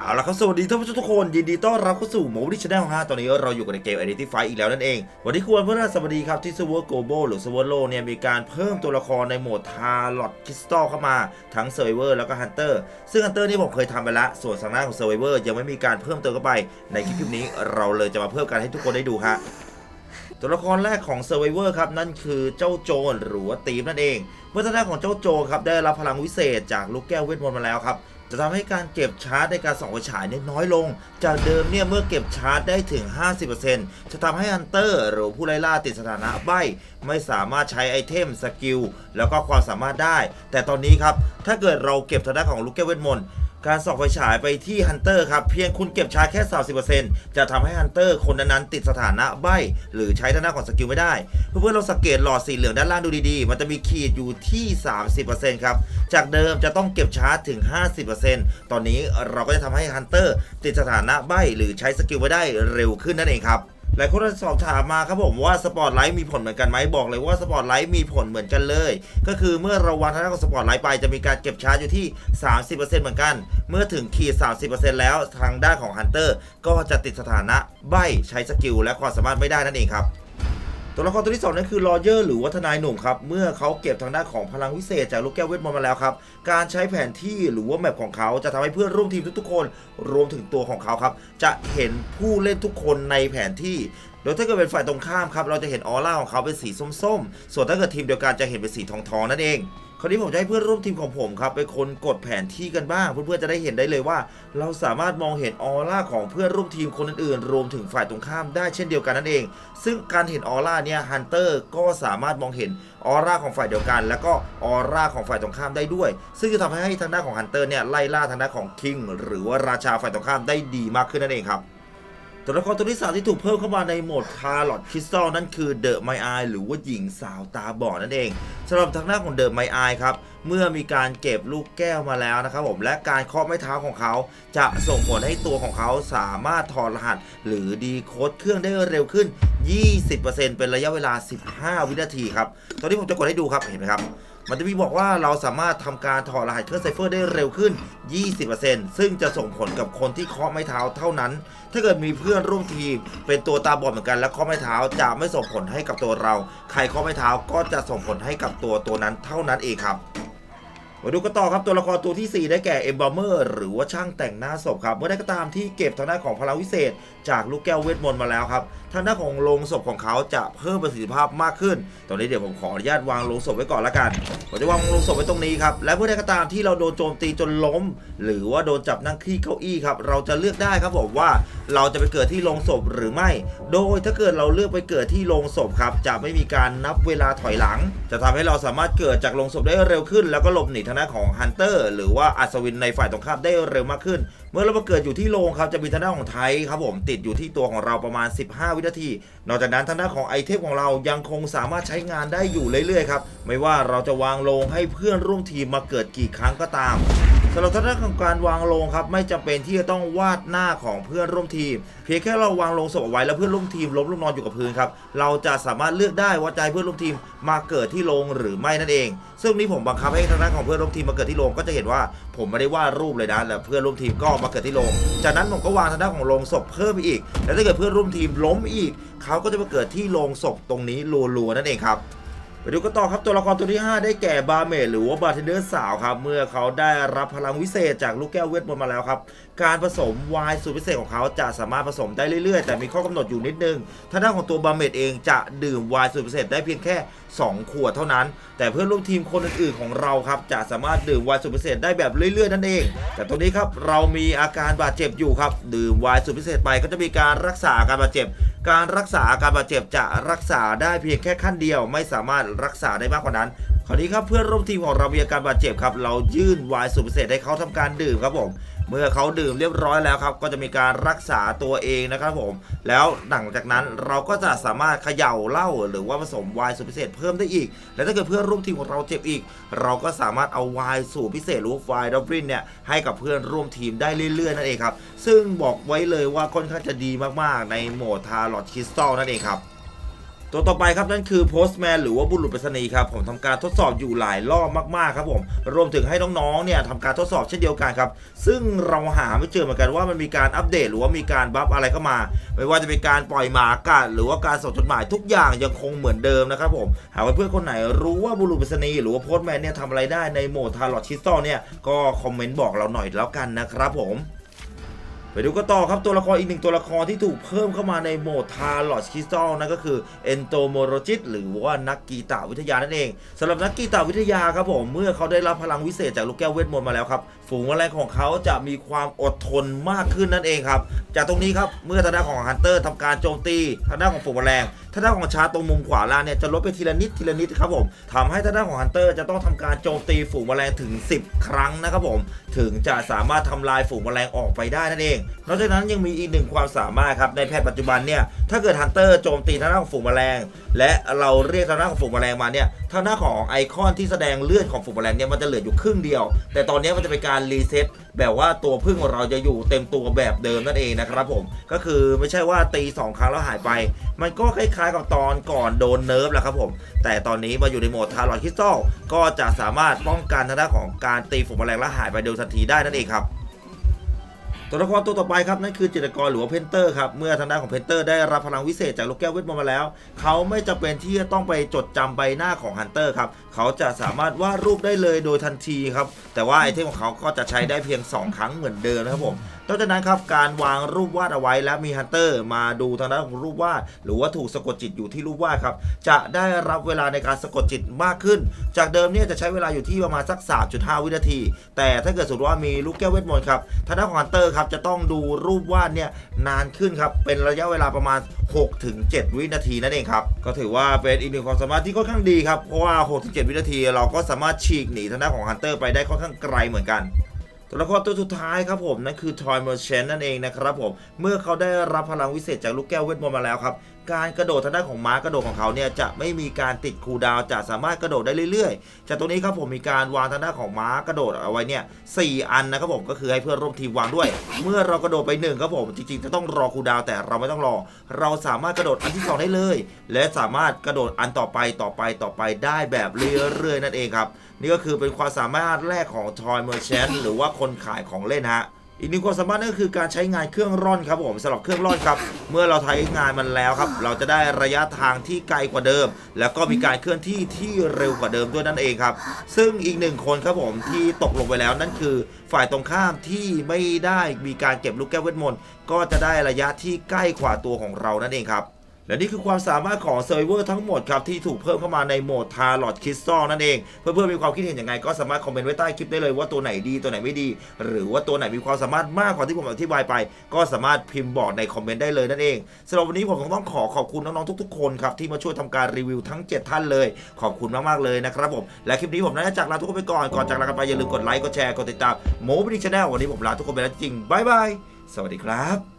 เอาละครับสวัสดีท่านผู้ชมทุกคนยินดีต้อนรับเข้าสู่โมบิชแนลฮะตอนนี้เราอยู่กันในเกม Identify อีกแล้วนั่นเอง วันนี้ควรเพื่อนสวัสดีครับที่ซเวอร์โกโบหรือซเวอร์โลเนี่ยมีการเพิ่มตัวละครในโหมดทาร์ลอตคริสตัลเข้ามาทั้งเซเวอร์แล้วก็ฮันเตอร์ซึ่งฮันเตอร์นี่ผมเคยทำไปแล้วส่วนสังหน้าของเซเวอร์ยังไม่มีการเพิ่มเติมเข้าไปในคลิปนี้เราเลยจะมาเพิ่มกันให้ทุกคนได้ดูฮะตัวละครแรกของ Survivor ครับนั่นคือเจ้าโจรหรือว่าตีมนั่นเองเมื่อทางด้านของเจ้าโจรครับได้รับพลังวิเศษจากลูกแก้วเวทมนต์มาแล้วครับ จะทำให้การเก็บชาร์จในการส่องไฟฉายเนี่ยน้อยลง จากเดิมเนี่ยเมื่อเก็บชาร์จได้ถึง 50%จะทำให้ฮันเตอร์หรือผู้ไล่ล่าติดสถานะใบไม่สามารถใช้ไอเทมสกิลแล้วก็ความสามารถได้ แต่ตอนนี้ครับ ถ้าเกิดเราเก็บทางด้านของลูกแก้วเวทมนต์ การส่องไฟฉายไปที่ฮันเตอร์ครับ เพียงคุณเก็บชาร์จแค่ 30%จะทำให้ฮันเตอร์คนนั้นๆติดสถานะใบหรือใช้ทางด้าของสกิลไม่ได้ เพื่อนๆเราสังเกตหลอดสีเหลืองด้านล่างดูดีๆ มันจะมีขีดอยู่ที่ 30%ครับ จากเดิมจะต้องเก็บชาร์จถึง 50%ตอนนี้เราก็จะทำให้ฮันเตอร์ติดสถานะใบหรือใช้สกิลไม่ได้เร็วขึ้นนั่นเองครับ หลายคนสอบถามมาครับผมว่าสปอตไลท์มีผลเหมือนกันไหมบอกเลยว่าสปอตไลท์มีผลเหมือนกันเลย ก็คือเมื่อเราวางทางด้านของสปอตไลท์ไปจะมีการเก็บชาร์จอยู่ที่ 30%เหมือนกัน เมื่อถึงขีด 30%แล้วทางด้านของฮันเตอร์ก็จะติดสถานะใบใช้สกิลและความสามารถไม่ได้นั่นเองครับ ตัวละครตัวที่สองนั่นคือลอเยอร์หรือว่าทนายหนุ่มครับ เมื่อเขาเก็บทางด้านของพลังวิเศษจากลูกแก้วเวทมนต์มาแล้วครับ การใช้แผนที่หรือว่าแมปของเขาจะทำให้เพื่อนร่วมทีมทุกๆคน รวมถึงตัวของเขาครับ จะเห็นผู้เล่นทุกคนในแผนที่ โดยถ้าเกิดเป็นฝ่ายตรงข้ามครับเราจะเห็นออร่าของเขาเป็นสีส้มๆ ส่วนถ้าเกิดทีมเดียวกันจะเห็นเป็นสีทองๆนั่นเอง คราวนี้ผมจะให้เพื่อนร่วมทีมของผมครับเป็นคนกดแผนที่กันบ้าง เพื่อนๆจะได้เห็นได้เลยว่า เราสามารถมองเห็นออร่าของเพื่อนร่วมทีมคนอื่นๆ รวมถึงฝ่ายตรงข้ามได้เช่นเดียวกันนั่นเอง ซึ่งการเห็นออร่าเนี่ยฮันเตอร์ก็สามารถมองเห็นออร่าของฝ่ายเดียวกัน แล้วก็ออร่าของฝ่ายตรงข้ามได้ด้วย ซึ่งจะทำให้ทางด้านของฮันเตอร์เนี่ยไล่ล่าทางด้านของคิงหรือว่าราชาฝ่ายตรงข้ามได้ดีมากขึ้นนั่นเองครับ ตัวละครตัวที่สามที่ถูกเพิ่มเข้ามาในโหมดคาร์ลอตคริสตัลนั่นคือเดอะไมอายหรือว่าหญิงสาวตาบอดนั่นเองสำหรับทางหน้าของเดอะไมอายครับ เมื่อมีการเก็บลูกแก้วมาแล้วนะครับผมและการเคาะไม้เท้าของเขา จะส่งผลให้ตัวของเขาสามารถถอดรหัส หรือดีโคดเครื่องได้เร็วขึ้น 20%เป็นระยะเวลา 15 วินาทีครับ ตอนนี้ผมจะกดให้ดูครับเห็นไหมครับ มันจะมีบอกว่าเราสามารถทำการถอดรหัสเครื่องไซเฟอร์ได้เร็วขึ้น 20%ซึ่งจะส่งผลกับคนที่เคาะไม้เท้าเท่านั้น ถ้าเกิดมีเพื่อนร่วมทีม เป็นตัวตาบอดเหมือนกันและเคาะไม้เท้าจะไม่ส่งผลให้กับตัวเรา ใครเคาะไม้เท้าก็จะส่งผลให้กับตัวตัวนั้นเท่านั้นเองครับ มาดูกันต่อครับตัวละครตัวที่ 4 ได้แก่เอ b บ m เมอร์หรือว่าช่างแต่งหน้าศพครับเมื่อได้ก็ตามที่เก็บทางด้านของพลังวิเศษ จากลูกแก้วเวทมนต์มาแล้วครับทางด้านของโลงศพของเขาจะเพิ่มประสิทธิภาพมากขึ้น ตอนนี้เดี๋ยวผมขออนุญาตวางโลงศพไว้ก่อนละกันผมจะวางโลงศพไว้ตรงนี้ครับและเมื่อได้ก็ตามที่เราโดนโจมตีจนล้ม หรือว่าโดนจับนั่งที่เก้าอี้ครับเราจะเลือกได้ครับผมว่าเราจะไปเกิดที่โลงศพหรือไม่ โดยถ้าเกิดเราเลือกไปเกิดที่โลงศพครับจะไม่มีการนับเวลาถอยหลัง จะทำให้เราสามารถเกิดจากโลงศพได้เร็วขึ้น แล้วก็หลบหนีทางด้านของฮันเตอร์หรือว่าอัศวินในฝ่ายตรงข้ามได้เร็วมากขึ้น เมื่อเรามาเกิดอยู่ที่โรงครับจะมีทางด้านของไทยครับผมติดอยู่ที่ตัวของเราประมาณ 15 วินาที นอกจากนั้นทางด้านของไอเทมของเรายังคงสามารถใช้งานได้อยู่เรื่อยๆครับไม่ว่าเราจะวางโรงให้เพื่อนร่วมทีมมาเกิดกี่ครั้งก็ตาม สำหรับทางด้านของการวางโรงครับไม่จำเป็นที่จะต้องวาดหน้าของเพื่อนร่วมทีม เพียงแค่เราวางโรงศพเอาไว้แล้วเพื่อนร่วมทีมล้มลงนอนอยู่กับพื้นครับเราจะสามารถเลือกได้ว่าให้เพื่อนร่วมทีมมาเกิดที่โรงหรือไม่นั่นเอง ซึ่งนี้ผมบังคับให้ทางด้านของเพื่อนร่วมทีมมาเกิดที่โรงก็จะเห็นว่าผมไม่ได้วาดรูปเลยนะแล้วเพื่อนร่วมทีมก็มาเกิดที่โรงจากนั้นผมก็วางทางด้านของโรงศพเพิ่มอีก แล้วถ้าเกิดเพื่อนร่วมทีมล้มอีก เขาก็จะมาเกิดที่โรงศพตรงนี้รัวๆนั่นเองครับ ไปดูกันต่อครับตัวละครตัวที่ 5 ได้แก่บาเมดหรือว่าบาร์เทนเดอร์สาวครับ เมื่อเขาได้รับพลังวิเศษจากลูกแก้วเวทมนต์มาแล้วครับ การผสมไวน์สูตรพิเศษของเขาจะสามารถผสมได้เรื่อยๆ แต่มีข้อกำหนดอยู่นิดนึงทางด้านของตัวบาเมดเองจะดื่มไวน์สูตรพิเศษได้เพียงแค่ 2 ขวดเท่านั้น แต่เพื่อนร่วมทีมคนอื่นๆของเราครับจะสามารถดื่มไวน์สูตรพิเศษได้แบบเรื่อยๆ นั่นเอง แต่ตรงนี้ครับเรามีอาการบาดเจ็บอยู่ครับดื่มไวน์สูตรพิเศษไปก็จะมีการรักษาอาการบาดเจ็บ การรักษาอาการบาดเจ็บจะรักษาได้เพียงแค่ขั้นเดียว ไม่สามารถรักษาได้มากกว่านั้น คราวนี้ครับเพื่อนร่วมทีมของเรามีอาการบาดเจ็บครับ เรายื่นไวน์สูตรพิเศษให้เขาทำการดื่มครับผม เมื่อเขาดื่มเรียบร้อยแล้วครับ ก็จะมีการรักษาตัวเองนะครับผม แล้วหลังจากนั้นเราก็จะสามารถเขย่าเหล้าหรือว่าผสมไวน์สูตรพิเศษเพิ่มได้อีก และถ้าเกิดเพื่อนร่วมทีมของเราเจ็บอีก เราก็สามารถเอาไวน์สูตรพิเศษหรือวาไวน์ดับบินเนี่ยให้กับเพื่อนร่วมทีมได้เรื่อยๆนั่นเองครับ ซึ่งบอกไว้เลยว่าค่อนข้างจะดีมากๆ ในโหมดทาร์ลอตคริสตัลนั่นเองครับ ตัวต่อไปครับนั่นคือ Postman หรือว่าบุรุษไปรษณีย์ครับผมทำการทดสอบอยู่หลายรอบมากๆครับผมรวมถึงให้น้องๆเนี่ยทำการทดสอบเช่นเดียวกันครับ ซึ่งเราหาไม่เจอเหมือนกันว่ามันมีการอัปเดตหรือว่ามีการบัฟอะไรเข้ามา ไม่ว่าจะเป็นการปล่อยหมากาศหรือว่าการส่งจดหมายทุกอย่างยังคงเหมือนเดิมนะครับผมหากเพื่อนคนไหนรู้ว่าบุรุษไปรษณีย์หรือว่าโพสแมนเนี่ยทำอะไรได้ในโหมดทาร์ลอตชิสตอเนี่ยก็คอมเมนต์บอกเราหน่อยแล้วกันนะครับผม ไปดูกันต่อครับตัวละครอีกหนึ่งตัวละครที่ถูกเพิ่มเข้ามาในโหมดทาร์ลอดคริสตัลนั่นก็คือเอนโตโมโรจิตหรือว่านักกีตาวิทยานั่นเองสำหรับนักกีตาวิทยาครับผมเมื่อเขาได้รับพลังวิเศษจากลูกแก้วเวทมนต์มาแล้วครับฝูงแมลงของเขาจะมีความอดทนมากขึ้นนั่นเองครับจากตรงนี้ครับเมื่อทางด้านของฮันเตอร์ทำการโจมตีทางด้านของฝูงแมลงทางด้านของชาร์ตรงมุมขวาล่างเนี่ยจะลดไปทีละนิดทีละนิดครับผมทำให้ทางด้านของฮันเตอร์จะต้องทำการโจมตีฝูงแมลงถึง 10 ครั้งนะครับผมถึงจะสามารถทำลายฝูงแมลงออกไปได้นั่นเองนอกจากนั้นยังมีอีกหนึ่งความสามารถครับในแพทย์ปัจจุบันเนี่ยถ้าเกิดฮันเตอร์โจมตีทางด้านของฝูงแมลง และเราเรียกทางด้านของฝูงแมลงมาเนี่ยทางด้านของไอคอนที่แสดงเลือดของฝูงแมลงเนี่ยมันจะเหลืออยู่ครึ่งเดียว แต่ตอนนี้มันจะเป็นการรีเซ็ตแบบว่าตัวพึ่งของเราจะอยู่เต็มตัวแบบเดิมนั่นเองนะครับผมก็คือไม่ใช่ว่าตีสองครั้งแล้วหายไป มันก็คล้ายๆกับตอนก่อนโดนเนิร์ฟแหละครับผมแต่ตอนนี้มาอยู่ในโหมดทารอนคริสตัลก็จะสามารถป้องกันทางด้านของการตีฝูงแมลงและหายไปโดยทันทีได้นั่นเองครับ ตัวละครตัวต่อไปครับนั่นคือจิตรกรหรือว่าเพนเตอร์ครับเมื่อทางด้านของเพนเตอร์ได้รับพลังวิเศษจากลูกแก้วเวทมนต์มาแล้ว เขาไม่จำเป็นที่จะต้องไปจดจำใบหน้าของฮันเตอร์ครับเขาจะสามารถวาดรูปได้เลยโดยทันทีครับแต่ว่าไอเทมของเขาก็จะใช้ได้เพียง 2 ครั้งเหมือนเดิมนะครับผม นอกจากนั้นครับการวางรูปวาดเอาไว้และมีฮันเตอร์มาดูทางด้านของรูปวาด หรือว่าถูกสะกดจิตอยู่ที่รูปวาดครับจะได้รับเวลาในการสะกดจิตมากขึ้น จากเดิมเนี่ยจะใช้เวลาอยู่ที่ประมาณสัก 3.5 วินาที แต่ถ้าเกิดสมมติว่ามีลูกแก้วเวทมนต์ครับทางด้านของฮันเตอร์ครับจะต้องดูรูปวาดเนี่ยนานขึ้นครับเป็นระยะเวลาประมาณ 6-7 วินาทีนั่นเองครับก็ถือว่าเป็นอีกหนึ่งความสามารถที่ค่อนข้างดีครับเพราะว่า 6-7 วินาที เราก็สามารถฉีกหนีทางด้านของฮันเตอร์ไปได้ค่อนข้างไกลเหมือนกัน ตัวละครตัวสุดท้ายครับผมนั่นคือทอยเมอร์เชนนั่นเองนะครับผมเมื่อเขาได้รับพลังวิเศษจากลูกแก้วเวทมนต์มาแล้วครับ การกระโดดทางด้านของม้ากระโดดของเขาเนี่ยจะไม่มีการติดคูลดาวจะสามารถกระโดดได้เรื่อยๆ จากตรงนี้ครับผมมีการวางทางด้านของม้ากระโดดเอาไว้เนี่ยสอันนะครับผมก็คือให้เพื่อนร่วมทีมวางด้วย เมื่อเรากระโดดไปหนึ่งครับผมจริงๆจะต้องรอคูลดาวแต่เราไม่ต้องรอ เราสามารถกระโดดอันที่สองได้เลย และสามารถกระโดดอันต่อไปต่อไปต่อไปได้แบบเรื่อยๆนั่นเองครับนี่ก็คือเป็นความสามารถแรกของ Toy Merchant หรือว่าคนขายของเล่นฮะ อีกหนึ่งความสามารถนั่นก็คือการใช้งานเครื่องร่อนครับผมสำหรับเครื่องร่อนครับ เมื่อเราใช้งานมันแล้วครับ เราจะได้ระยะทางที่ไกลกว่าเดิม แล้วก็มีการเคลื่อนที่ที่เร็วกว่าเดิมด้วยนั่นเองครับ ซึ่งอีกหนึ่งคนครับผมที่ตกลงไปแล้วนั่นคือ ฝ่ายตรงข้ามที่ไม่ได้มีการเก็บลูกแก้วเวทมนต์ก็จะได้ระยะที่ใกล้กว่าตัวของเรานั่นเองครับ และนี่คือความสามารถของเซอร์ฟเวอร์ทั้งหมดครับ ที่ถูกเพิ่มเข้ามาในโหมดทาร์ลอดคริสตัลนั่นเอง เพื่อนๆมีความคิดเห็นยังไงก็สามารถคอมเมนต์ไว้ใต้คลิปได้เลยว่าตัวไหนดีตัวไหนไม่ดี หรือว่าตัวไหนมีความสามารถมากกว่าที่ผมอธิบายไป ก็สามารถพิมพ์บอกในคอมเมนต์ได้เลยนั่นเองสำหรับวันนี้ผมคงต้องขอขอบคุณน้องๆทุกๆคนครับที่มาช่วยทำการรีวิวทั้ง 7 ท่านเลย ขอบคุณมากๆเลยนะครับผมและคลิปนี้ผมน่าจะจากลาทุกคนไปก่อนก่อนจากลากันไปอย่าลืมกดไลค์กดแชร์กดติดตามโมบิดิชแนลวันนี้ผมลาทุกคนไปแล้วจริงบายบายสวัสดีครับ